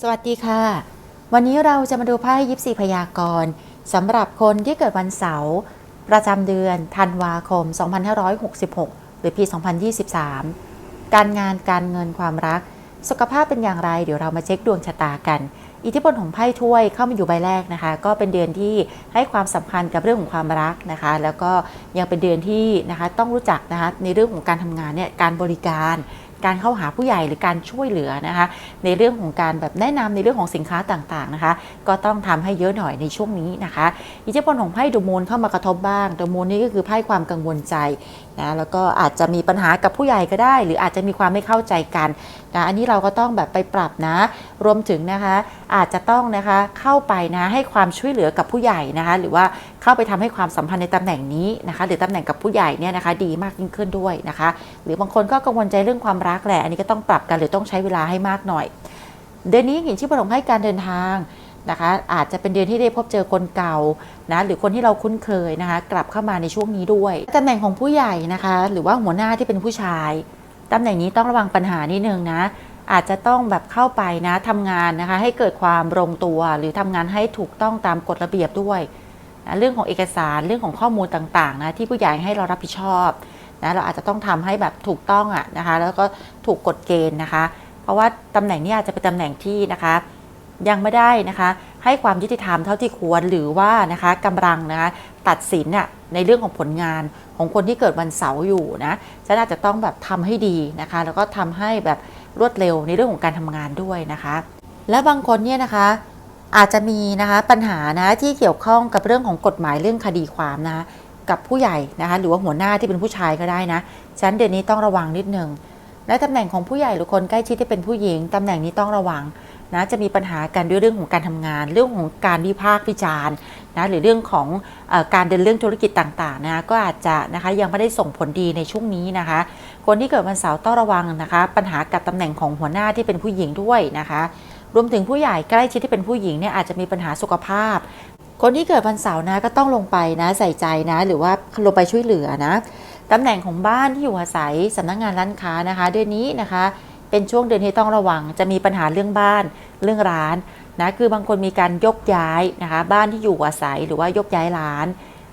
สวัสดีค่ะ วันนี้เราจะมาดูไพ่ยิปซีพยากรณ์สำหรับคนที่เกิดวันเสาร์ประจำเดือนธันวาคม 2566 หรือปี 2023 การงานการเงินความรัก สุขภาพเป็นอย่างไร เดี๋ยวเรามาเช็คดวงชะตากัน อิทธิพลของไพ่ถ้วยเข้ามาอยู่ใบแรกนะคะ ก็เป็นเดือนที่ให้ความสำคัญกับเรื่องของความรักนะคะ แล้วก็ยังเป็นเดือนที่นะคะต้องรู้จักนะคะในเรื่องของการทำงานเนี่ยการบริการ การเข้าหาผู้ใหญ่หรือการช่วยเหลือนะคะ ในเรื่องของการแบบแนะนำในเรื่องของสินค้าต่างๆนะคะ ก็ต้องทำให้เยอะหน่อยในช่วงนี้นะคะ อิทธิพลของไพ่ดูมูลเข้ามากระทบบ้างดูมูลนี่ก็คือไพ่ความกังวลใจนะแล้วก็อาจจะมีปัญหากับผู้ใหญ่ก็ได้ หรืออาจจะมีความไม่เข้าใจกันนะอันนี้เราก็ต้องแบบไปปรับนะ รวมถึงนะคะอาจจะต้องนะคะเข้าไปนะให้ความช่วยเหลือกับผู้ใหญ่นะคะหรือว่าเข้าไปทำให้ความสัมพันธ์ในตำแหน่งนี้นะคะหรือตำแหน่งกับผู้ใหญ่เนี่ยนะคะดีมากยิ่งขึ้นด้วยนะคะ หรือบางคนก็กังวลใจเรื่องความรักแหละอันนี้ก็ต้องปรับกันหรือต้องใช้เวลาให้มากหน่อย เดือนนี้หินที่ผลให้การเดินทางนะคะอาจจะเป็นเดือนที่ได้พบเจอคนเก่า นะหรือคนที่เราคุ้นเคยนะคะ กลับเข้ามาในช่วงนี้ด้วยตำแหน่งของผู้ใหญ่นะคะ หรือว่าหัวหน้าที่เป็นผู้ชายตำแหน่งนี้ต้องระวังปัญหานิดนึงนะ อาจจะต้องแบบเข้าไปนะทำงานนะคะ ให้เกิดความลงตัว หรือทำงานให้ถูกต้องตามกฎระเบียบด้วยนะเรื่องของเอกสารเรื่องของข้อมูลต่างๆนะที่ผู้ใหญ่ให้เรารับผิดชอบนะเราอาจจะต้องทำให้แบบถูกต้องอะนะคะ แล้วก็ถูกกฎเกณฑ์นะคะ เพราะว่าตำแหน่งนี้อาจจะเป็นตำแหน่งที่นะคะ ยังไม่ได้นะคะ ให้ความยุติธรรมเท่าที่ควรหรือว่านะคะกำลังนะคะตัดสินน่ะในเรื่องของผลงานของคนที่เกิดวันเสาร์อยู่นะฉันอาจจะต้องแบบทำให้ดีนะคะ แล้วก็ทำให้แบบรวดเร็วในเรื่องของการทำงานด้วยนะคะ และบางคนเนี่ยนะคะอาจจะมีนะคะปัญหานะที่เกี่ยวข้องกับเรื่องของกฎหมายเรื่องคดีความนะกับผู้ใหญ่นะคะหรือว่าหัวหน้าที่เป็นผู้ชายก็ได้นะฉันเดือนนี้ต้องระวังนิดนึงและตำแหน่งของผู้ใหญ่หรือคนใกล้ชิดที่เป็นผู้หญิงตำแหน่งนี้ต้องระวัง นะจะมีปัญหากันด้วยเรื่องของการทำงาน เรื่องของการวิพากษ์วิจารณ์นะหรือเรื่องของอการเดินเรื่องธุรกิจต่างๆนะก็อาจจะนะคะยังไม่ได้ส่งผลดีในช่วงนี้นะคะ คนที่เกิดวันเสาร์ต้องระวังนะคะ ปัญหากับตำแหน่งของหัวหน้าที่เป็นผู้หญิงด้วยนะคะ รวมถึงผู้ใหญ่ใกล้ชิดที่เป็นผู้หญิงเนี่ยอาจจะมีปัญหาสุขภาพคนที่เกิดวันเสาร์นะก็ต้องลงไปนะใส่ใจนะ หรือว่าลงไปช่วยเหลือนะตำแหน่งของบ้านที่อยู่อาศัยสำนักงานร้านค้านะคะ เดือนนี้นะคะ เป็นช่วงเดือนที่ต้องระวัง จะมีปัญหาเรื่องบ้านเรื่องร้านนะคือบางคนมีการยกย้ายนะคะบ้านที่อยู่อาศัยหรือว่ายกย้ายร้าน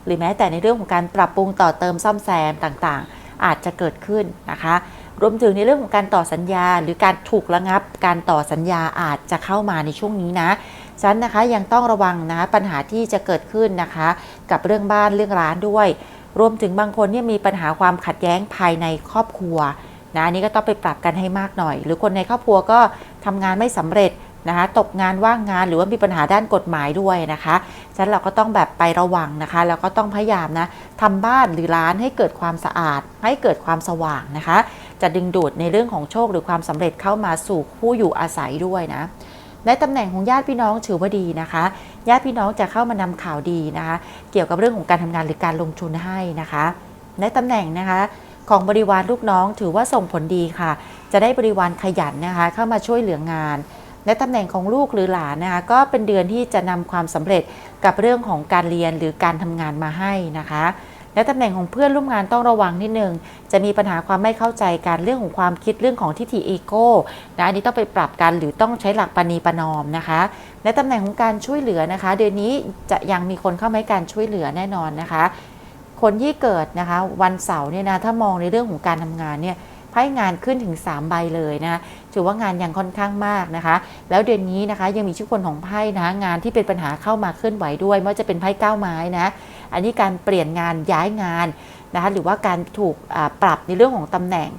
หรือแม้แต่ในเรื่องของการปรับปรุงต่อเติมซ่อมแซมต่างๆ อาจจะเกิดขึ้นนะคะ รวมถึงในเรื่องของการต่อสัญญา หรือการถูกระงับ การต่อสัญญาอาจจะเข้ามาในช่วงนี้นะฉะนั้นนะคะยังต้องระวังนะคะปัญหาที่จะเกิดขึ้นนะคะ กับเรื่องบ้านเรื่องร้านด้วย รวมถึงบางคนเนี่ยมีปัญหาความขัดแย้งภายในครอบครัว นะอันนี้ก็ต้องไปปรับกันให้มากหน่อย หรือคนในครอบครัวก็ทำงานไม่สำเร็จนะคะตกงานว่างงานหรือว่ามีปัญหาด้านกฎหมายด้วยนะคะฉะนั้นเราก็ต้องแบบไประวังนะคะแล้วก็ต้องพยายามนะทำบ้านหรือร้านให้เกิดความสะอาด ให้เกิดความสว่างนะคะ จะดึงดูดในเรื่องของโชคหรือความสำเร็จเข้ามาสู่ผู้อยู่อาศัยด้วยนะในตำแหน่งของญาติพี่น้องถือว่าดีนะคะ ญาติพี่น้องจะเข้ามานำข่าวดีนะคะ เกี่ยวกับเรื่องของการทำงานหรือการลงทุนให้นะคะ ในตำแหน่งนะคะ ของบริวารลูกน้องถือว่าส่งผลดีค่ะ จะได้บริวารขยันนะคะ เข้ามาช่วยเหลืองานในตำแหน่งของลูกหรือหลานนะคะก็เป็นเดือนที่จะนำความสำเร็จกับเรื่องของการเรียนหรือการทำงานมาให้นะคะ และตำแหน่งของเพื่อนร่วมงานต้องระวังนิดนึง จะมีปัญหาความไม่เข้าใจกันเรื่องของความคิดเรื่องของทิฏฐิอีโก้นะอันนี้ต้องไปปรับกันหรือต้องใช้หลักปณีประนอมนะคะในตำแหน่งของการช่วยเหลือนะคะ เดือนนี้จะยังมีคนเข้ามาให้การช่วยเหลือแน่นอนนะคะ คนที่เกิดนะคะวันเสาร์เนี่ยนะถ้ามองในเรื่องของการทำงานเนี่ยไพ่งานขึ้นถึง 3 ใบเลยนะถือว่างานยังค่อนข้างมากนะคะ แล้วเดือนนี้นะคะยังมีชื่อคนของไพ่นะงานที่เป็นปัญหาเข้ามาเคลื่อนไหวด้วยไม่ว่าจะเป็นไพ่เก้าไม้นะอันนี้การเปลี่ยนงานย้ายงานนะคะหรือว่าการถูกปรับในเรื่องของตำแหน่ง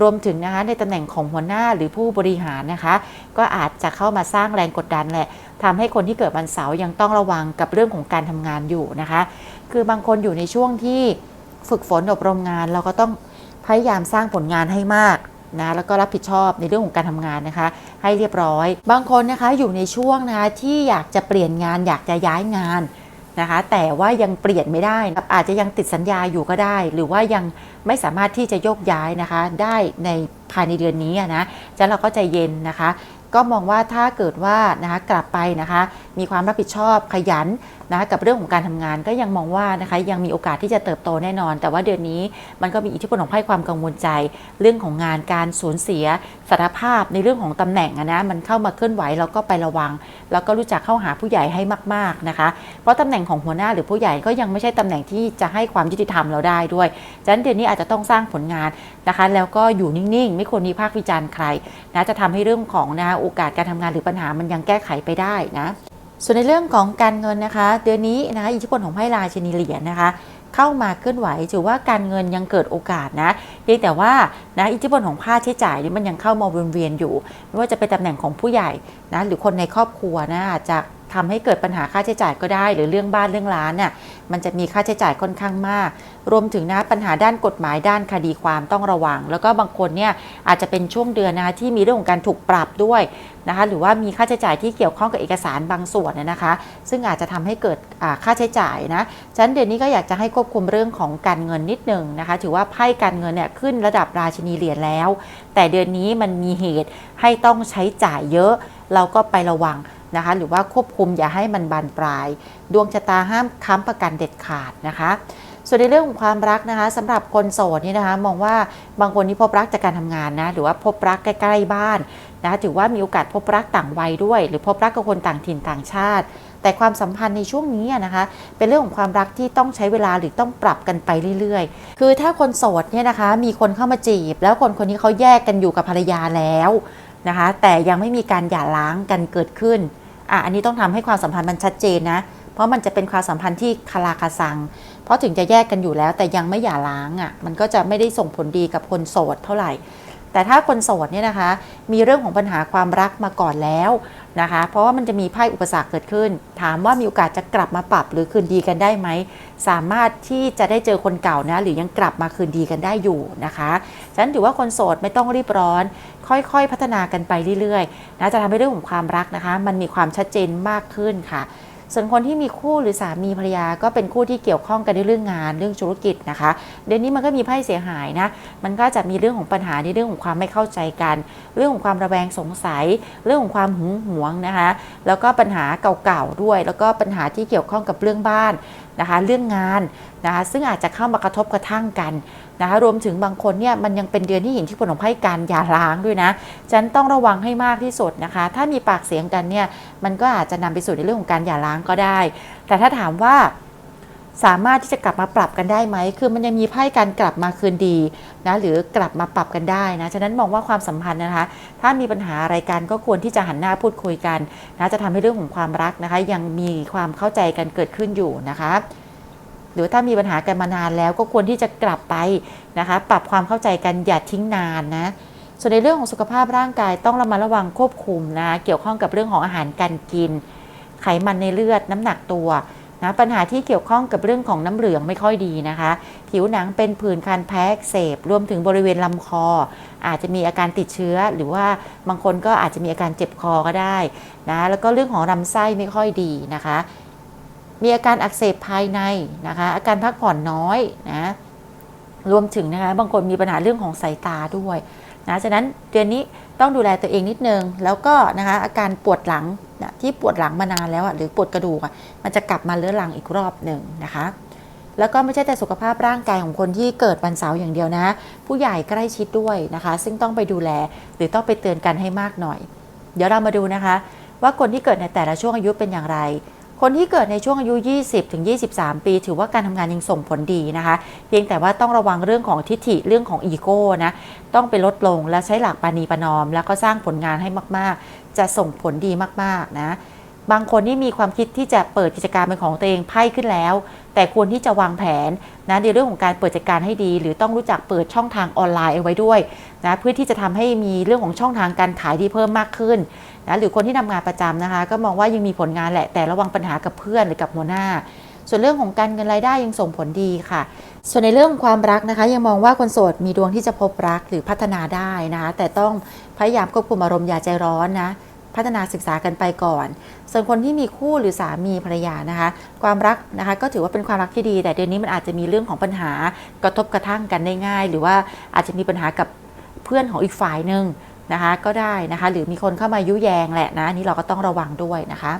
รวมถึงนะคะในตำแหน่งของหัวหน้าหรือผู้บริหารนะคะ ก็อาจจะเข้ามาสร้างแรงกดดันแหละทำให้คนที่เกิดวันเสาร์ยังต้องระวังกับเรื่องของการทำงานอยู่นะคะ คือบางคนอยู่ในช่วงที่ฝึกฝนอบรมงาน เราก็ต้องพยายามสร้างผลงานให้มากนะแล้วก็รับผิดชอบในเรื่องของการทำงานนะคะ ให้เรียบร้อย บางคนนะคะอยู่ในช่วงนะคะที่อยากจะเปลี่ยนงาน อยากจะย้ายงานนะคะ แต่ว่ายังเปลี่ยนไม่ได้ อาจจะยังติดสัญญาอยู่ก็ได้ หรือว่ายังไม่สามารถที่จะโยกย้ายนะคะ ได้ในภายในเดือนนี้นะฉะนั้นเราก็ใจเย็นนะคะ ก็มองว่าถ้าเกิดว่านะคะกลับไปนะคะ มีความรับผิดชอบขยัน นะคะกับเรื่องของการทำงานก็ยังมองว่านะคะยังมีโอกาสที่จะเติบโตแน่นอน แต่ว่าเดือนนี้มันก็มีอิทธิพลของไพ่ความกังวลใจ เรื่องของงานการสูญเสียสารภาพในเรื่องของตำแหน่งนะมันเข้ามาเคลื่อนไหวเราก็ไประวัง แล้วก็รู้จักเข้าหาผู้ใหญ่ให้มากๆนะคะ เพราะตำแหน่งของหัวหน้าหรือผู้ใหญ่ก็ยังไม่ใช่ตำแหน่งที่จะให้ความยุติธรรมเราได้ด้วยฉะนั้นเดือนนี้อาจจะต้องสร้างผลงานนะคะแล้วก็อยู่นิ่งๆ ไม่ควรมีภาควิจารณ์ใครนะจะทำให้เรื่องของนะโอกาสการทำงานหรือปัญหามันยังแก้ไขไปได้นะ ส่วนในเรื่องของการเงินนะคะ เดือนนี้นะคะอิทธิพลของไพ่ราชินีเหรียญนะคะ เข้ามาเคลื่อนไหวถือว่าการเงินยังเกิดโอกาสนะเพียงแต่ว่านะอิทธิพลของค่าใช้จ่ายนี่มันยังเข้ามาวนเวียนอยู่ ไม่ว่าจะเป็นตำแหน่งของผู้ใหญ่นะหรือคนในครอบครัวนะอาจจะ ทำให้เกิดปัญหาค่าใช้จ่ายก็ได้ หรือเรื่องบ้านเรื่องร้านเนี่ยมันจะมีค่าใช้จ่ายค่อนข้างมาก รวมถึงนะปัญหาด้านกฎหมายด้านคดีความต้องระวัง แล้วก็บางคนเนี่ยอาจจะเป็นช่วงเดือนนะที่มีเรื่องของการถูกปรับด้วยนะคะหรือว่ามีค่าใช้จ่ายที่เกี่ยวข้องกับเอกสารบางส่วนนยนะคะ ซึ่งอาจจะทำให้เกิดค่าใช้จ่ายนะฉะนั้นเดือนนี้ก็อยากจะให้ควบคุมเรื่องของการเงินนิดหนึ่งนะคะ ถือว่าไพ่การเงินเนี่ยขึ้นระดับราชินีเหรียญแล้ว แต่เดือนนี้มันมีเหตุให้ต้องใช้จ่ายเยอะ เราก็ไประวัง นะคะหรือว่าควบคุมอย่าให้มันบานปลาย ดวงชะตาห้ามค้ำประกันเด็ดขาดนะคะส่วนในเรื่องของความรักนะคะสำหรับคนโสดนี่นะคะ มองว่าบางคนที่พบรักจากการทำงานนะหรือว่าพบรักใกล้ๆบ้านนะคะถือว่ามีโอกาสพบรักต่างวัยด้วย หรือพบรักกับคนต่างถิ่นต่างชาติ แต่ความสัมพันธ์ในช่วงนี้นะคะ เป็นเรื่องของความรักที่ต้องใช้เวลาหรือต้องปรับกันไปเรื่อยๆ คือถ้าคนโสดเนี่ยนะคะ มีคนเข้ามาจีบ แล้วคนคนนี้เขาแยกกันอยู่กับภรรยาแล้วนะคะ แต่ยังไม่มีการหย่าร้างกันเกิดขึ้น อะอันนี้ต้องทำให้ความสัมพันธ์มันชัดเจนนะ เพราะมันจะเป็นความสัมพันธ์ที่คาราคาซัง เพราะถึงจะแยกกันอยู่แล้ว แต่ยังไม่หย่าร้างอะ่ะ มันก็จะไม่ได้ส่งผลดีกับคนโสดเท่าไหร่ แต่ถ้าคนโสดเนี่ยนะคะ มีเรื่องของปัญหาความรักมาก่อนแล้ว นะคะ เพราะว่ามันจะมีไพ่อุปสรรคเกิดขึ้น ถามว่ามีโอกาสจะกลับมาปรับหรือคืนดีกันได้ไหม สามารถที่จะได้เจอคนเก่านะ หรือยังกลับมาคืนดีกันได้อยู่นะคะฉะนั้นถือว่าคนโสดไม่ต้องรีบร้อน ค่อยๆ พัฒนากันไปเรื่อยๆนะจะทำให้เรื่องของความรักนะคะ มันมีความชัดเจนมากขึ้นค่ะ ส่วนคนที่มีคู่หรือสามีภรรยาก็เป็นคู่ที่เกี่ยวข้องกันในเรื่องงานเรื่องธุรกิจนะคะ เดือนนี้มันก็มีไพ่เสียหายนะ มันก็จะมีเรื่องของปัญหาในเรื่องของความไม่เข้าใจกัน เรื่องของความระแวงสงสัย เรื่องของความหึงหวงนะคะ แล้วก็ปัญหาเก่าๆด้วย แล้วก็ปัญหาที่เกี่ยวข้องกับเรื่องบ้านนะคะ เรื่องงานนะคะ ซึ่งอาจจะเข้ามากระทบกระทั่งกัน นะคะรวมถึงบางคนเนี่ยมันยังเป็นเดือนที่เห็นที่ผลของไพ่การหย่าร้างด้วยนะฉันต้องระวังให้มากที่สุดนะคะ ถ้ามีปากเสียงกันเนี่ยมันก็อาจจะนำไปสู่ในเรื่องของการหย่าร้างก็ได้ แต่ถ้าถามว่าสามารถที่จะกลับมาปรับกันได้ไหม คือมันยังมีไพ่การกลับมาคืนดีนะหรือกลับมาปรับกันได้นะ ฉะนั้นมองว่าความสัมพันธ์นะคะ ถ้ามีปัญหาอะไรกันก็ควรที่จะหันหน้าพูดคุยกันนะ จะทำให้เรื่องของความรักนะคะ ยังมีความเข้าใจกันเกิดขึ้นอยู่นะคะ หรือถ้ามีปัญหากันมานานแล้วก็ควรที่จะกลับไปนะคะ ปรับความเข้าใจกันอย่าทิ้งนานนะส่วนในเรื่องของสุขภาพร่างกายต้องระมัดระวังควบคุมนะเกี่ยวข้องกับเรื่องของอาหารการกิน ไขมันในเลือดน้ำหนักตัวนะปัญหาที่เกี่ยวข้องกับเรื่องของน้ำเหลืองไม่ค่อยดีนะคะ ผิวหนังเป็นผื่นคันแพ้กเสบรวมถึงบริเวณลำคอ อาจจะมีอาการติดเชื้อ หรือว่าบางคนก็อาจจะมีอาการเจ็บคอก็ได้นะแล้วก็เรื่องของลำไส้ไม่ค่อยดีนะคะ มีอาการอักเสบภายในนะคะ อาการพักผ่อนน้อยนะรวมถึงนะคะบางคนมีปัญหาเรื่องของสายตาด้วยนะฉะนั้นเดือนนี้ต้องดูแลตัวเองนิดนึง แล้วก็นะคะอาการปวดหลังนะที่ปวดหลังมานานแล้วอะหรือปวดกระดูกอะมันจะกลับมาเลื้อรังอีกรอบหนึ่งนะคะ แล้วก็ไม่ใช่แต่สุขภาพร่างกายของคนที่เกิดวันเสาร์อย่างเดียวนะ ผู้ใหญ่ใกล้ชิดด้วยนะคะ ซึ่งต้องไปดูแลหรือต้องไปเตือนกันให้มากหน่อย เดี๋ยวเรามาดูนะคะ ว่าคนที่เกิดในแต่ละช่วงอายุเป็นอย่างไร คนที่เกิดในช่วงอายุ 20 ถึง 23 ปี ถือว่าการทำงานยังส่งผลดีนะคะ เพียงแต่ว่าต้องระวังเรื่องของทิฐิเรื่องของอีโก้นะ ต้องไปลดลงและใช้หลักปานีประนอม แล้วก็สร้างผลงานให้มาก ๆ จะส่งผลดีมาก ๆ นะ บางคนที่มีความคิดที่จะเปิดกิจการเป็นของตัวเองไพ่ขึ้นแล้ว แต่ควรที่จะวางแผนนะในเรื่องของการเปิดกิจการให้ดี หรือต้องรู้จักเปิดช่องทางออนไลน์เอาไว้ด้วยนะเพื่อที่จะทำให้มีเรื่องของช่องทางการขายที่เพิ่มมากขึ้นนะหรือคนที่ทำงานประจำนะคะ ก็มองว่ายังมีผลงานแหละแต่ระวังปัญหากับเพื่อนหรือกับหัวหน้า ส่วนเรื่องของการเงินรายได้ยังส่งผลดีค่ะ ส่วนในเรื่องของความรักนะคะ ยังมองว่าคนโสดมีดวงที่จะพบรักหรือพัฒนาได้นะคะแต่ต้องพยายามควบคุมอารมณ์อย่าใจร้อนนะ พัฒนาศึกษากันไปก่อน ส่วนคนที่มีคู่หรือสามีภรรยานะคะ ความรักนะคะก็ถือว่าเป็นความรักที่ดี แต่เดือนนี้มันอาจจะมีเรื่องของปัญหากระทบกระทั่งกันได้ง่าย หรือว่าอาจจะมีปัญหากับเพื่อนของอีกฝ่ายหนึ่งนะคะก็ได้นะคะ หรือมีคนเข้ามายุแยงแหละนะอันนี่เราก็ต้องระวังด้วยนะคะ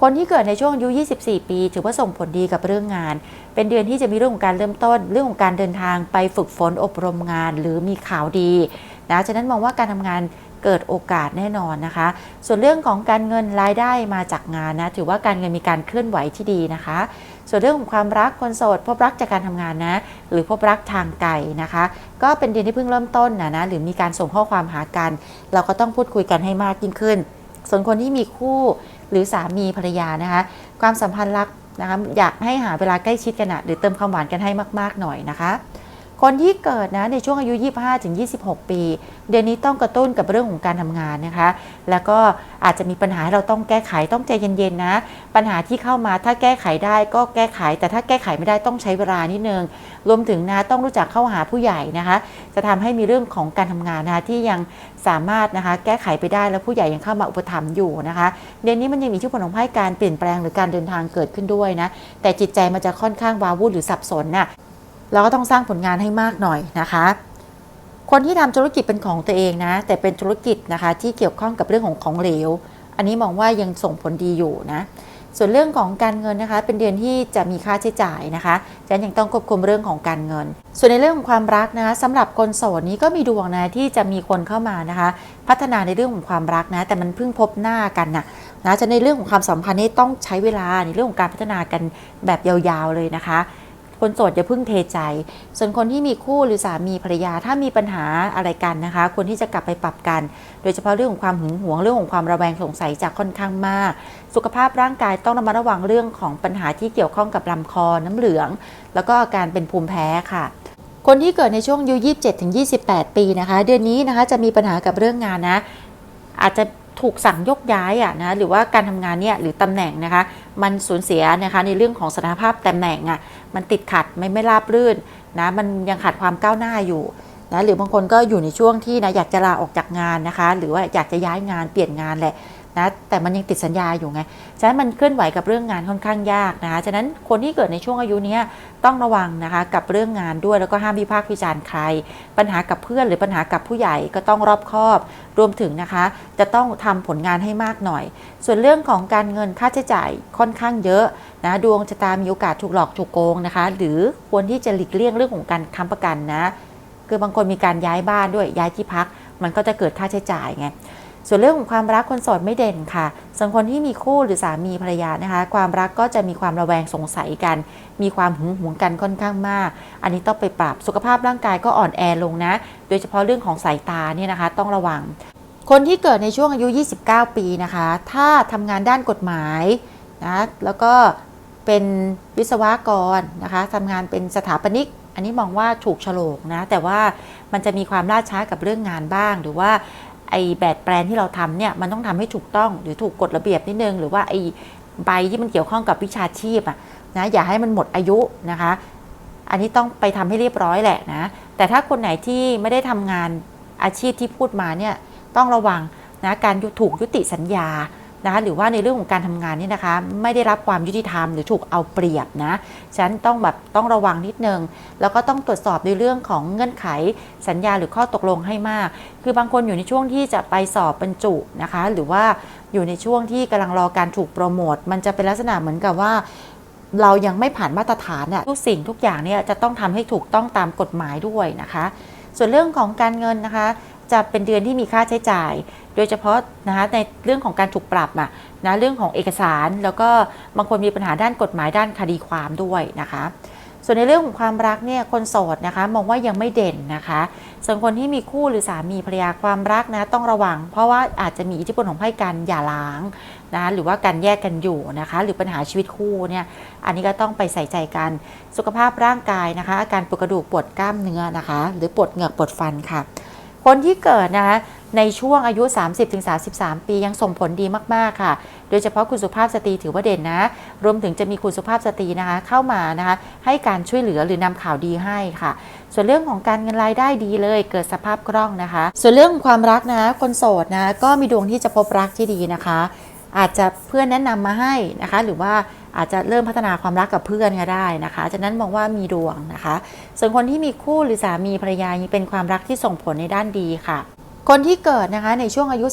คนที่เกิดในช่วงอายุ 24 ปี ถือว่าส่งผลดีกับเรื่องงาน เป็นเดือนที่จะมีเรื่องของการเริ่มต้น เรื่องของการเดินทางไปฝึกฝนอบรมงาน หรือมีข่าวดีนะ ฉะนั้นมองว่าการทำงาน เกิดโอกาสแน่นอนนะคะ ส่วนเรื่องของการเงินรายได้มาจากงานนะถือว่าการเงินมีการเคลื่อนไหวที่ดีนะคะ ส่วนเรื่องของความรักคนโสดพบรักจากการทำงานนะ หรือพบรักทางไกลนะคะ ก็เป็นเดือนที่เพิ่งเริ่มต้นนะนะหรือมีการส่งข้อความหากัน เราก็ต้องพูดคุยกันให้มากยิ่งขึ้น ส่วนคนที่มีคู่หรือสามีภรรยานะคะ ความสัมพันธ์รักนะคะอยากให้หาเวลาใกล้ชิดกันนะหรือเติมความหวานกันให้มาก ๆหน่อยนะคะ คนที่เกิดนะในช่วงอายุ 25 ถึง 26 ปี เดือนนี้ต้องกระตุ้นกับเรื่องของการทำงานนะคะ แล้วก็อาจจะมีปัญหาให้เราต้องแก้ไขต้องใจเย็นๆนะ ปัญหาที่เข้ามาถ้าแก้ไขได้ก็แก้ไข แต่ถ้าแก้ไขไม่ได้ต้องใช้เวลานิดนึง รวมถึงนะต้องรู้จักเข้าหาผู้ใหญ่นะคะ จะทำให้มีเรื่องของการทำงานนะคะที่ยังสามารถนะคะแก้ไขไปได้แล้วผู้ใหญ่ยังเข้ามาอุปถัมภ์อยู่นะคะ เดือนนี้มันยังมีที่ผลของไพ่การเปลี่ยนแปลงหรือการเดินทางเกิดขึ้นด้วยนะ แต่จิตใจมันจะค่อนข้างวาวุ่นหรือสับสนน่ะ เราก็ต้องสร้างผลงานให้มากหน่อยนะคะ คนที่ทำธุรกิจเป็นของตัวเองนะ แต่เป็นธุรกิจนะคะที่เกี่ยวข้องกับเรื่องของของเหลว อันนี้มองว่ายังส่งผลดีอยู่นะส่วนเรื่องของการเงินนะคะ เป็นเดือนที่จะมีค่าใช้จ่ายนะคะฉะนันยังต้องควบคุมเรื่องของการเงิน ส่วนในเรื่องของความรักนะคะสำหรับคนโสดนี้ก็มีดวงนะที่จะมีคนเข้ามานะคะ พัฒนาในเรื่องของความรักนะ แต่มันเพิ่งพบหน้ากันนะนะจะในเรื่องของความสัมพันธ์นี่ต้องใช้เวลาในเรื่องของการพัฒนากันแบบยาวๆเลยนะคะ คนโสดอย่าเพิ่งเทใจ ส่วนคนที่มีคู่หรือสามีภรรยาถ้ามีปัญหาอะไรกันนะคะควรที่จะกลับไปปรับกัน โดยเฉพาะเรื่องของความหึงหวงเรื่องของความระแวงสงสัยจากค่อนข้างมาก สุขภาพร่างกายต้องระมัดระวังเรื่องของปัญหาที่เกี่ยวข้องกับลำคอน้ำเหลือง แล้วก็อาการเป็นภูมิแพ้ค่ะคนที่เกิดในช่วงอายุ27ถึง28 ปีนะคะ เดือนนี้นะคะจะมีปัญหากับเรื่องงานนะ อาจจะถูกสั่งยกย้ายอะนะหรือว่าการทำงานเนี่ยหรือตำแหน่งนะคะ มันสูญเสียนะคะในเรื่องของสถานภาพตำแหน่งอะ มันติดขัดไม่ไม่ราบรื่นนะมันยังขาดความก้าวหน้าอยู่นะหรือบางคนก็อยู่ในช่วงที่นะอยากจะลาออกจากงานนะคะ หรือว่าอยากจะย้ายงานเปลี่ยนงานแหละ นะแต่มันยังติดสัญญาอยู่ไงฉะนั้นมันเคลื่อนไหวกับเรื่องงานค่อนข้างยากนะคะฉะนั้นคนที่เกิดในช่วงอายุนี้ต้องระวังนะคะกับเรื่องงานด้วยแล้วก็ห้ามวิพากษ์วิจารณ์ใคร ปัญหากับเพื่อนหรือปัญหากับผู้ใหญ่ก็ต้องรอบคอบ รวมถึงนะคะ จะต้องทำผลงานให้มากหน่อย ส่วนเรื่องของการเงินค่าใช้จ่ายค่อนข้างเยอะนะดวงชะตามีโอกาสถูกหลอกถูกโกงนะคะ หรือควรที่จะหลีกเลี่ยงเรื่องของการค้ำประกันนะคือบางคนมีการย้ายบ้านด้วยย้ายที่พัก มันก็จะเกิดค่าใช้จ่ายไง ส่วนเรื่องของความรักคนโสดไม่เด่นค่ะส่วนคนที่มีคู่หรือสามีภรรยานะคะ ความรักก็จะมีความระแวงสงสัยกัน มีความหึงหวงกันค่อนข้างมาก อันนี้ต้องไปปรับสุขภาพร่างกายก็อ่อนแอลงนะ โดยเฉพาะเรื่องของสายตาเนี่ยนะคะ ต้องระวัง คนที่เกิดในช่วงอายุ 29 ปีนะคะ ถ้าทำงานด้านกฎหมายนะแล้วก็เป็นวิศวกรนะคะทำงานเป็นสถาปนิกอันนี้มองว่าถูกโฉลกนะ แต่ว่ามันจะมีความล่าช้ากับเรื่องงานบ้าง หรือว่า ไอ้แบบแปลนที่เราทำเนี่ยมันต้องทำให้ถูกต้องหรือถูกกฎระเบียบนิดนึง หรือว่าไอ้ใบที่มันเกี่ยวข้องกับวิชาชีพอะนะอย่าให้มันหมดอายุนะคะ อันนี้ต้องไปทำให้เรียบร้อยแหละนะ แต่ถ้าคนไหนที่ไม่ได้ทำงานอาชีพที่พูดมาเนี่ยต้องระวังนะการยุถูกยุติสัญญา นะคะหรือว่าในเรื่องของการทำงานนี่นะคะ ไม่ได้รับความยุติธรรมหรือถูกเอาเปรียบนะฉะนันต้องแบบต้องระวังนิดนึง แล้วก็ต้องตรวจสอบในเรื่องของเงื่อนไขสัญญาหรือข้อตกลงให้มาก คือบางคนอยู่ในช่วงที่จะไปสอบบรรจุนะคะ หรือว่าอยู่ในช่วงที่กำลังรอการถูกโปรโมทมันจะเป็นลักษณะเหมือนกับว่าเรายังไม่ผ่านมาตรฐานเนี่ยทุกสิ่งทุกอย่างเนี่ยจะต้องทำให้ถูกต้องตามกฎหมายด้วยนะคะ ส่วนเรื่องของการเงินนะคะ จะเป็นเดือนที่มีค่าใช้จ่าย โดยเฉพาะนะคะในเรื่องของการถูกปรับอะนะเรื่องของเอกสารแล้วก็บางคนมีปัญหาด้านกฎหมายด้านคดีความด้วยนะคะ ส่วนในเรื่องของความรักเนี่ยคนโสดนะคะมองว่ายังไม่เด่นนะคะ ส่วนคนที่มีคู่หรือสามีภรรยาความรักนะต้องระวัง เพราะว่าอาจจะมีอิทธิพลของไพ่การหย่าร้างนะหรือว่าการแยกกันอยู่นะคะ หรือปัญหาชีวิตคู่เนี่ยอันนี้ก็ต้องไปใส่ใจกันสุขภาพร่างกายนะคะ อาการปวดกระดูกปวดกล้ามเนื้อนะคะ หรือปวดเหงือกปวดฟันค่ะ คนที่เกิดนะคะในช่วงอายุ 30-33 ปียังส่งผลดีมาก ๆ ค่ะ โดยเฉพาะคุณสุภาพสตรีถือว่าเด่นนะ รวมถึงจะมีคุณสุภาพสตรีนะคะ เข้ามานะคะ ให้การช่วยเหลือหรือนำข่าวดีให้ค่ะ ส่วนเรื่องของการเงินรายได้ดีเลย เกิดสภาพคล่องนะคะ ส่วนเรื่องของความรักนะคนโสดนะก็มีดวงที่จะพบรักที่ดีนะคะ อาจจะเพื่อนแนะนำมาให้นะคะ หรือว่า อาจจะเริ่มพัฒนาความรักกับเพื่อนก็ได้นะคะฉะนั้นมองว่ามีดวงนะคะ ส่วนคนที่มีคู่หรือสามีภรรยายังเป็นความรักที่ส่งผลในด้านดีค่ะ คนที่เกิดนะคะในช่วงอายุ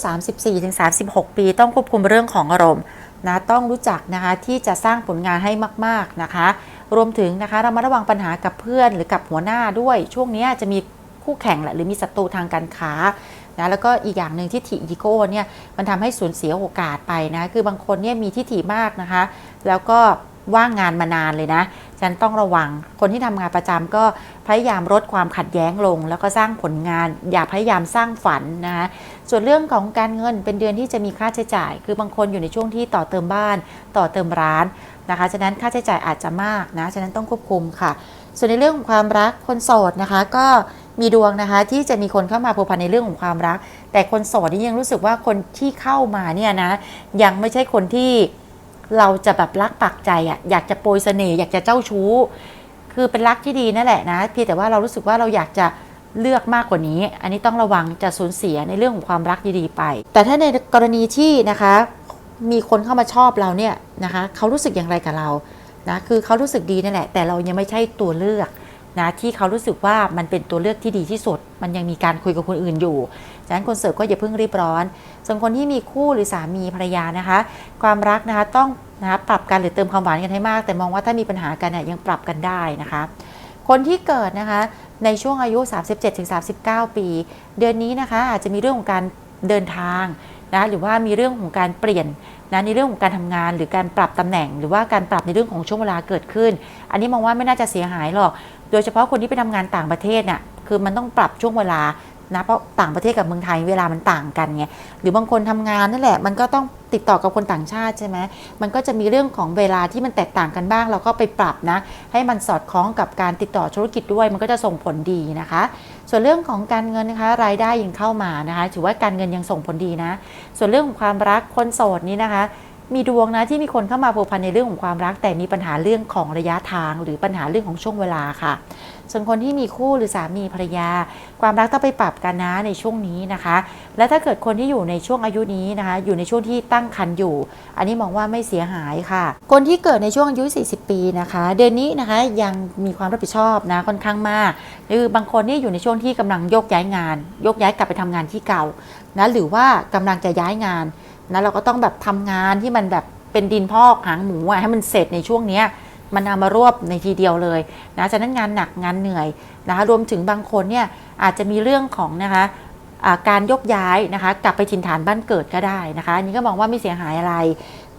34-36 ปี ต้องควบคุมเรื่องของอารมณ์นะต้องรู้จักนะคะที่จะสร้างผลงานให้มาก ๆนะคะ รวมถึงนะคะเรามาระวังปัญหากับเพื่อนหรือกับหัวหน้าด้วย ช่วงนี้จะมีคู่แข่งแหละหรือมีศัตรูทางการค้านะแล้วก็อีกอย่างหนึ่งที่ถิอีโก้เนี่ยมันทำให้สูญเสียโอกาสไปนะคือบางคนเนี่ยมีที่ถี่มากนะคะ แล้วก็ว่างงานมานานเลยนะ ฉันต้องระวัง คนที่ทำงานประจำก็พยายามลดความขัดแย้งลง แล้วก็สร้างผลงาน อย่าพยายามสร้างฝันนะคะส่วนเรื่องของการเงินเป็นเดือนที่จะมีค่าใช้จ่าย คือบางคนอยู่ในช่วงที่ต่อเติมบ้าน ต่อเติมร้านนะคะ ฉะนั้นค่าใช้จ่ายอาจจะมากนะ ฉะนั้นต้องควบคุมค่ะ ส่วนในเรื่องของความรัก คนโสดนะคะ ก็มีดวงนะคะที่จะมีคนเข้ามาผูกพันในเรื่องของความรัก แต่คนโสดนี่ยังรู้สึกว่าคนที่เข้ามาเนี่ยนะ ยังไม่ใช่คนที่ เราจะแบบรักปักใจอะอยากจะโปรยเสน่ห์อยากจะเจ้าชู้ คือเป็นรักที่ดีนั่นแหละนะเพียงแต่ว่าเรารู้สึกว่าเราอยากจะเลือกมากกว่านี้ อันนี้ต้องระวังจะสูญเสียในเรื่องของความรักดีๆไป แต่ถ้าในกรณีที่นะคะมีคนเข้ามาชอบเราเนี่ยนะคะเขารู้สึกอย่างไรกับเรานะคือเขารู้สึกดีนั่นแหละ แต่เรายังไม่ใช่ตัวเลือก นะที่เขารู้สึกว่ามันเป็นตัวเลือกที่ดีที่สุด มันยังมีการคุยกับคนอื่นอยู่ฉะนั้นคนเสิร์ฟก็อย่าเพิ่งรีบร้อน ส่วนคนที่มีคู่หรือสามีภรรยานะคะ ความรักนะคะต้องนะคะปรับกันหรือเติมความหวานกันให้มาก แต่มองว่าถ้ามีปัญหากันเนี่ยยังปรับกันได้นะคะ คนที่เกิดนะคะในช่วงอายุ 37-39 ปี เดือนนี้นะคะอาจจะมีเรื่องของการเดินทางนะหรือว่ามีเรื่องของการเปลี่ยนนะในเรื่องของการทำงาน หรือการปรับตำแหน่ง หรือว่าการปรับในเรื่องของช่วงเวลาเกิดขึ้น อันนี้มองว่าไม่น่าจะเสียหายหรอก โดยเฉพาะคนที่ไปทำงานต่างประเทศน่ะคือมันต้องปรับช่วงเวลานะเพราะต่างประเทศกับเมืองไทยเวลามันต่างกันไงหรือบางคนทำงานนั่นแหละ มันก็ต้องติดต่อกับคนต่างชาติใช่ไหมมันก็จะมีเรื่องของเวลาที่มันแตกต่างกันบ้าง เราก็ไปปรับนะ ให้มันสอดคล้องกับการติดต่อธุรกิจด้วย มันก็จะส่งผลดีนะคะ ส่วนเรื่องของการเงินนะคะ รายได้ยังเข้ามานะคะ ถือว่าการเงินยังส่งผลดีนะ ส่วนเรื่องของความรักคนโสดนี้นะคะ มีดวงนะที่มีคนเข้ามาผูกพันในเรื่องของความรัก แต่มีปัญหาเรื่องของระยะทาง หรือปัญหาเรื่องของช่วงเวลาค่ะ ส่วนคนที่มีคู่หรือสามีภรรยา ความรักต้องไปปรับกันนะในช่วงนี้นะคะ และถ้าเกิดคนที่อยู่ในช่วงอายุนี้นะคะ อยู่ในช่วงที่ตั้งครรภ์อยู่ อันนี้มองว่าไม่เสียหายค่ะ คนที่เกิดในช่วงอายุ 40 ปีนะคะ เดือนนี้นะคะยังมีความรับผิดชอบนะค่อนข้างมากคือบางคนนี่อยู่ในช่วงที่กำลังโยกย้ายงานโยกย้ายกลับไปทำงานที่เก่านะหรือว่ากำลังจะย้ายงาน นะเราก็ต้องแบบทำงานที่มันแบบเป็นดินพอกหางหมูอะให้มันเสร็จในช่วงเนี้ยมันเอามารวบในทีเดียวเลยนะฉะนั้นงานหนักงานเหนื่อยนะคะรวมถึงบางคนเนี่ยอาจจะมีเรื่องของนะคะการยกย้ายนะคะกลับไปถิ่นฐานบ้านเกิดก็ได้นะคะอันนี้ก็มองว่าไม่เสียหายอะไร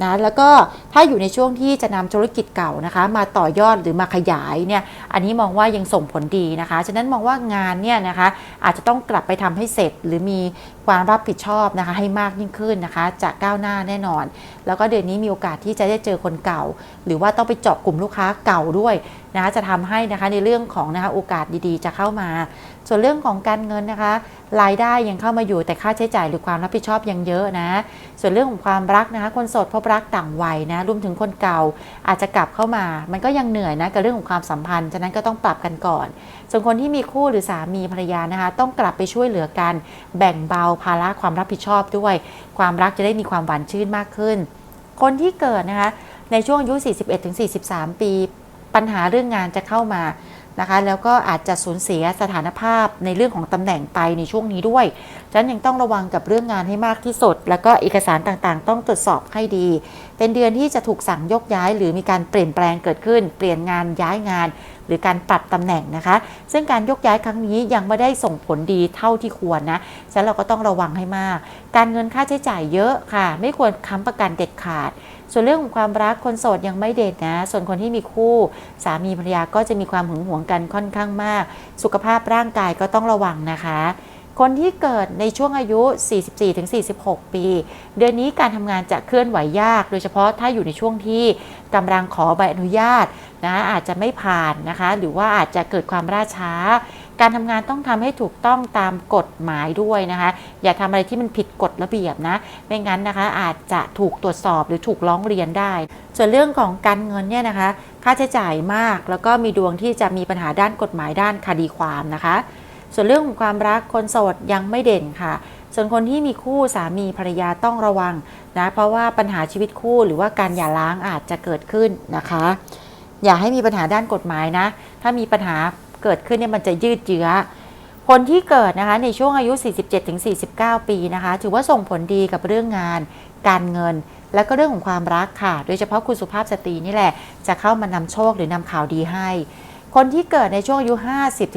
นะแล้วก็ถ้าอยู่ในช่วงที่จะนำธุรกิจเก่านะคะ มาต่อยอดหรือมาขยายเนี่ยอันนี้มองว่ายังส่งผลดีนะคะ ฉะนั้นมองว่างานเนี่ยนะคะอาจจะต้องกลับไปทำให้เสร็จหรือมีความรับผิดชอบนะคะให้มากยิ่งขึ้นนะคะจะก้าวหน้าแน่นอน แล้วก็เดือนนี้มีโอกาสที่จะได้เจอคนเก่า หรือว่าต้องไปเจาะกลุ่มลูกค้าเก่าด้วยนะคะจะทำให้นะคะในเรื่องของนะคะโอกาสดีๆ จะเข้ามา ส่วนเรื่องของการเงินนะคะ รายได้ยังเข้ามาอยู่แต่ค่าใช้จ่ายหรือความรับผิดชอบยังเยอะนะ ส่วนเรื่องของความรักนะคะ คนโสดพบรักต่างวัยนะรวมถึงคนเก่าอาจจะกลับเข้ามา มันก็ยังเหนื่อยนะกับเรื่องของความสัมพันธ์ ฉะนั้นก็ต้องปรับกันก่อน ส่วนคนที่มีคู่หรือสามีภรรยานะคะ ต้องกลับไปช่วยเหลือกัน แบ่งเบาภาระความรับผิดชอบด้วย ความรักจะได้มีความหวานชื่นมากขึ้น คนที่เกิดนะคะในช่วงอายุ 41-43 ปี ปัญหาเรื่องงานจะเข้ามานะคะแล้วก็อาจจะสูญเสียสถานภาพในเรื่องของตำแหน่งไปในช่วงนี้ด้วย ฉะนั้นยังต้องระวังกับเรื่องงานให้มากที่สุด แล้วก็เอกสารต่างๆ ต้องตรวจสอบให้ดี เป็นเดือนที่จะถูกสั่งยกย้าย หรือมีการเปลี่ยนแปลงเกิดขึ้น เปลี่ยนงานย้ายงาน หรือการปรับตำแหน่งนะคะ ซึ่งการยกย้ายครั้งนี้ยังไม่ได้ส่งผลดีเท่าที่ควรนะฉะนั้นเราก็ต้องระวังให้มาก การเงินค่าใช้จ่ายเยอะค่ะ ไม่ควรค้ำประกันเด็ดขาดส่วนเรื่องของความรักคนโสดยังไม่เด็ดนะ ส่วนคนที่มีคู่ สามีภรรยาก็จะมีความหึงหวงกันค่อนข้างมาก สุขภาพร่างกายก็ต้องระวังนะคะ คนที่เกิดในช่วงอายุ 44-46 ปี เดือนนี้การทำงานจะเคลื่อนไหวยาก โดยเฉพาะถ้าอยู่ในช่วงที่กำลังขอใบอนุญาตนะอาจจะไม่ผ่านนะคะ หรือว่าอาจจะเกิดความล่าช้า การทำงานต้องทำให้ถูกต้องตามกฎหมายด้วยนะคะ อย่าทำอะไรที่มันผิดกฎระเบียบนะ ไม่งั้นนะคะอาจจะถูกตรวจสอบหรือถูกร้องเรียนได้ ส่วนเรื่องของการเงินเนี่ยนะคะ ค่าใช้จ่ายมาก แล้วก็มีดวงที่จะมีปัญหาด้านกฎหมายด้านคดีความนะคะ ส่วนเรื่องของความรักคนโสดยังไม่เด่นค่ะ ส่วนคนที่มีคู่สามีภรรยาต้องระวังนะเพราะว่าปัญหาชีวิตคู่หรือว่าการหย่าร้างอาจจะเกิดขึ้นนะคะ อย่าให้มีปัญหาด้านกฎหมายนะ ถ้ามีปัญหาเกิดขึ้นเนี่ยมันจะยืดเยื้อคนที่เกิดนะคะในช่วงอายุ 47-49 ปีนะคะ ถือว่าส่งผลดีกับเรื่องงาน การเงิน และก็เรื่องของความรักค่ะ โดยเฉพาะคุณสุภาพสตรีนี่แหละ จะเข้ามานำโชคหรือนำข่าวดีให้ คนที่เกิดในช่วงอายุ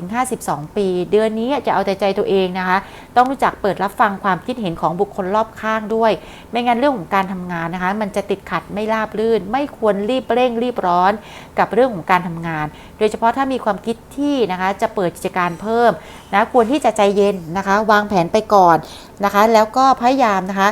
50-52 ปี เดือนนี้จะเอาแต่ใจตัวเองนะคะ ต้องรู้จักเปิดรับฟังความคิดเห็นของบุคคลรอบข้างด้วย ไม่งั้นเรื่องของการทำงานนะคะ มันจะติดขัดไม่ราบรื่น ไม่ควรรีบเร่งรีบร้อนกับเรื่องของการทำงาน โดยเฉพาะถ้ามีความคิดที่นะคะจะเปิดกิจการเพิ่มนะควรที่จะใจเย็นนะคะ วางแผนไปก่อนนะคะ แล้วก็พยายามนะคะ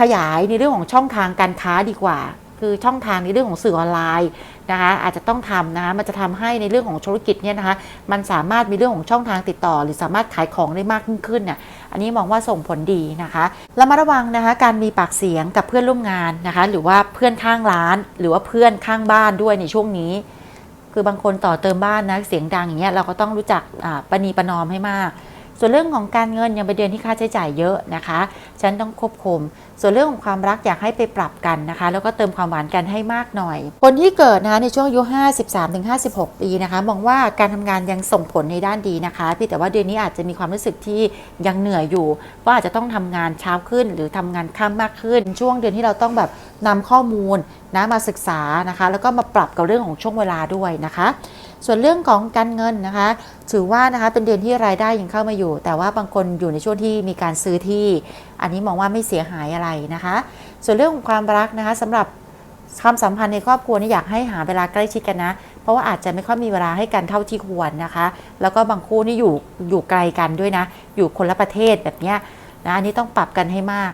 ขยายในเรื่องของช่องทางการค้าดีกว่า คือช่องทางในเรื่องของสื่อออนไลน์ นะคะอาจจะต้องทำนะคะมันจะทำให้ในเรื่องของธุรกิจเนี่ยนะคะมันสามารถมีเรื่องของช่องทางติดต่อ หรือสามารถขายของได้มากขึ้นน่ะอันนี้มองว่าส่งผลดีนะคะแล้วมาระวังนะคะการมีปากเสียงกับเพื่อนร่วมงานนะคะหรือว่าเพื่อนข้างร้าน หรือว่าเพื่อนข้างบ้านด้วยในช่วงนี้คือบางคนต่อเติมบ้านนะเสียงดังอย่างเงี้ยเราก็ต้องรู้จักประนีประนอมให้มาก ส่วนเรื่องของการเงินยังเป็นเดือนที่ค่าใช้จ่ายเยอะนะคะ ฉันต้องควบคุม ส่วนเรื่องของความรักอยากให้ไปปรับกันนะคะ แล้วก็เติมความหวานกันให้มากหน่อย คนที่เกิดนะคะในช่วงอายุ 53-56 ปีนะคะ มองว่าการทำงานยังส่งผลในด้านดีนะคะพี่แต่ว่าเดือนนี้อาจจะมีความรู้สึกที่ยังเหนื่อยอยู่ว่าอาจจะต้องทำงานเช้าขึ้น หรือทำงานค่ำมากขึ้น ช่วงเดือนที่เราต้องแบบนำข้อมูลนะมาศึกษานะคะ แล้วก็มาปรับกับเรื่องของช่วงเวลาด้วยนะคะ ส่วนเรื่องของการเงินนะคะ ถือว่านะคะเป็นเดือนที่รายได้ยังเข้ามาอยู่ แต่ว่าบางคนอยู่ในช่วงที่มีการซื้อที่ อันนี้มองว่าไม่เสียหายอะไรนะคะ ส่วนเรื่องของความรักนะคะสำหรับความสัมพันธ์ในครอบครัวนี่อยากให้หาเวลาใกล้ชิดกันนะ เพราะว่าอาจจะไม่ค่อยมีเวลาให้กันเท่าที่ควรนะคะ แล้วก็บางคู่นี่อยู่อยู่ไกลกันด้วยนะ อยู่คนละประเทศแบบเนี้ยนะอันนี้ต้องปรับกันให้มาก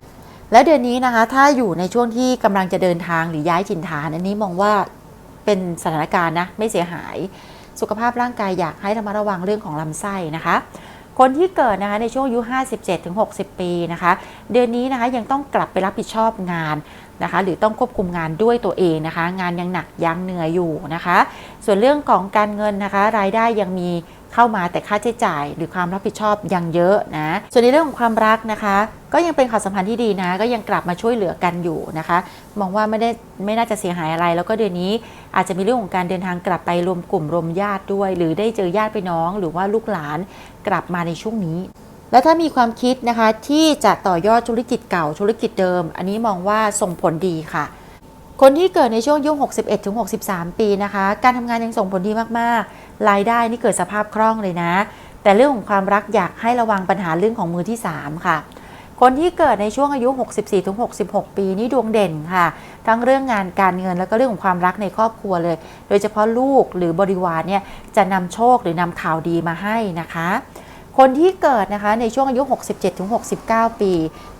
แล้วเดือนนี้นะคะ ถ้าอยู่ในช่วงที่กำลังจะเดินทางหรือย้ายถิ่นฐาน อันนี้มองว่าเป็นสถานการณ์นะไม่เสียหาย สุขภาพร่างกายอยากให้ระมัดระวังเรื่องของลำไส้นะคะ คนที่เกิดนะคะในช่วงอายุ 57-60 ปีนะคะ เดือนนี้นะคะยังต้องกลับไปรับผิดชอบงานนะคะหรือต้องควบคุมงานด้วยตัวเองนะคะ งานยังหนักยังเหนื่อยอยู่นะคะ ส่วนเรื่องของการเงินนะคะ รายได้ยังมี เข้ามาแต่ค่าใช้จ่าย หรือความรับผิดชอบยังเยอะนะ ส่วนในเรื่องของความรักนะคะ ก็ยังเป็นความสัมพันธ์ที่ดีนะ ก็ยังกลับมาช่วยเหลือกันอยู่นะคะ มองว่าไม่ได้ไม่น่าจะเสียหายอะไร แล้วก็เดือนนี้อาจจะมีเรื่องของการเดินทางกลับไปรวมกลุ่มรวมญาติด้วย หรือได้เจอญาติพี่น้อง หรือว่าลูกหลานกลับมาในช่วงนี้และถ้ามีความคิดนะคะที่จะต่อยอดธุรกิจเก่าธุรกิจเดิม อันนี้มองว่าส่งผลดีค่ะ คนที่เกิดในช่วงยุ61ถึง63 ปีนะคะ การทำงานยังส่งผลดีมากๆ รายได้นี่เกิดสภาพคล่องเลยนะ แต่เรื่องของความรักอยากให้ระวังปัญหาเรื่องของมือที่ 3 ค่ะ คนที่เกิดในช่วงอายุ 64ถึง66 ปีนี่ดวงเด่นค่ะ ทั้งเรื่องงานการเงินแล้วก็เรื่องของความรักในครอบครัวเลย โดยเฉพาะลูกหรือบริวารเนี่ยจะนำโชคหรือนำข่าวดีมาให้นะคะ คนที่เกิดนะคะในช่วงอายุ 67-69 ปี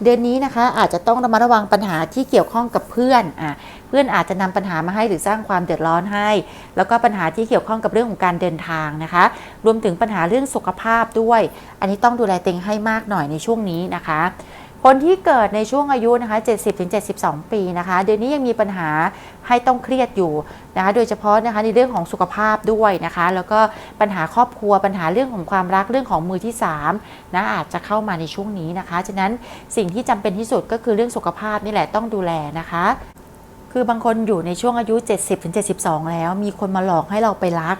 เดือนนี้นะคะอาจจะต้องระมัดระวังปัญหาที่เกี่ยวข้องกับเพื่อนอะเพื่อนอาจจะนำปัญหามาให้หรือสร้างความเดือดร้อนให้ แล้วก็ปัญหาที่เกี่ยวข้องกับเรื่องของการเดินทางนะคะ รวมถึงปัญหาเรื่องสุขภาพด้วย อันนี้ต้องดูแลเต็งให้มากหน่อยในช่วงนี้นะคะ คนที่เกิดในช่วงอายุนะคะ 70-72 ปีนะคะ เดือนนี้ยังมีปัญหาให้ต้องเครียดอยู่นะคะ โดยเฉพาะนะคะในเรื่องของสุขภาพด้วยนะคะ แล้วก็ปัญหาครอบครัว ปัญหาเรื่องของความรัก เรื่องของมือที่3นะอาจจะเข้ามาในช่วงนี้นะคะ ฉะนั้นสิ่งที่จำเป็นที่สุดก็คือเรื่องสุขภาพนี่แหละต้องดูแลนะคะคือบางคนอยู่ในช่วงอายุ 70-72 แล้ว มีคนมาหลอกให้เราไปรัก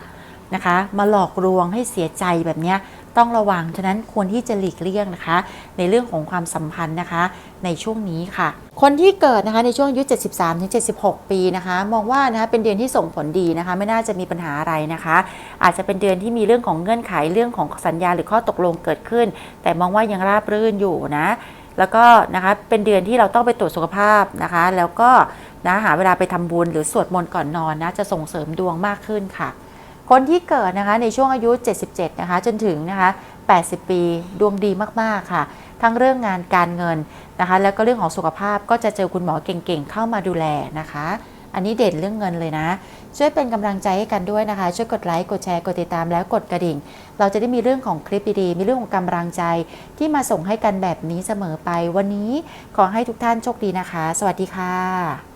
นะคะ มาหลอกลวงให้เสียใจแบบเนี้ย ต้องระวัง ฉะนั้นควรที่จะหลีกเลี่ยงนะคะ ในเรื่องของความสัมพันธ์นะคะ ในช่วงนี้ค่ะ คนที่เกิดนะคะในช่วงอายุ 73-76 ปีนะคะ มองว่านะคะเป็นเดือนที่ส่งผลดีนะคะ ไม่น่าจะมีปัญหาอะไรนะคะ อาจจะเป็นเดือนที่มีเรื่องของเงื่อนไขเรื่องของสัญญาหรือข้อตกลงเกิดขึ้น แต่มองว่ายังราบรื่นอยู่นะแล้วก็นะคะเป็นเดือนที่เราต้องไปตรวจสุขภาพนะคะ แล้วก็นะหาเวลาไปทำบุญหรือสวดมนต์ก่อนนอนนะจะส่งเสริมดวงมากขึ้นค่ะ คนที่เกิดนะคะในช่วงอายุ 77 นะคะ จนถึงนะคะ 80 ปีดวงดีมากๆค่ะ ทั้งเรื่องงานการเงินนะคะ แล้วก็เรื่องของสุขภาพก็จะเจอคุณหมอเก่งๆ เข้ามาดูแลนะคะ อันนี้เด่นเรื่องเงินเลยนะ ช่วยเป็นกำลังใจให้กันด้วยนะคะ ช่วยกดไลค์กดแชร์กดติดตามแล้วกดกระดิ่ง เราจะได้มีเรื่องของคลิปดีๆมีเรื่องของกำลังใจ ที่มาส่งให้กันแบบนี้เสมอไป วันนี้ขอให้ทุกท่านโชคดีนะคะ สวัสดีค่ะ